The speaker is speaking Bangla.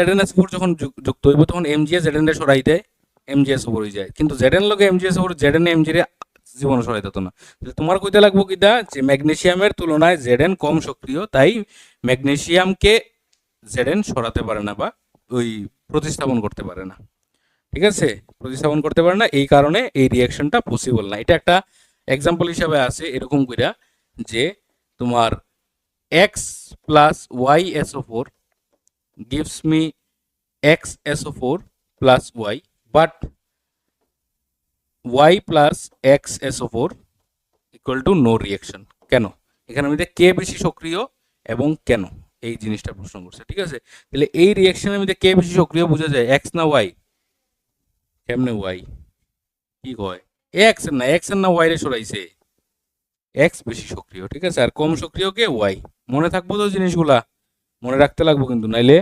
জেডেন এস ফোর যখন যুক্ত হইব, তখন এমজিএস জেডেন এ সরাই দেয় এমজিএস ওপর হয়ে যায়। কিন্তু জেডেন লগে এমজিএস ওপর জেডেন এমজি রে জীবনে সরাই দিত না। তোমার কইতে লাগবো কিটা যে ম্যাগনেসিয়ামের তুলনায় জেডেন কম সক্রিয়, তাই ম্যাগনেশিয়ামকে জেডেন সরাতে পারে না বা ওই প্রতিস্থাপন করতে পারে না। ঠিক আছে? প্রতিস্থাপন করতে পারে না, এই কারণে এই রিয়াকশনটা পসিবল না। এটা একটা এক্সাম্পল হিসাবে আছে, এরকম কইরা যে তোমার X plus Y SO four gives me xSO4 plus y, but y plus xSO4 equal to no reaction. কেন? এখানে আমি কে বেশি সক্রিয় এবং কেন? এই জিনিসটা প্রশ্ন করছে, ঠিক আছে? তাহলে এই রিয়াকশনের মধ্যে কে বেশি সক্রিয় বোঝা যায়? এক্স না ওয়াই কেমনে ওয়াই কি কয়? এক্স না এক্স না ওয়াই রে সরাইছে। এক্স বেশি সক্রিয়, ঠিক আছে? আর কম সক্রিয় কে? ওয়াই মনে থাকব তো জিনিসগুলা। মনে রাখতে লাগবো কিন্তু নাইলে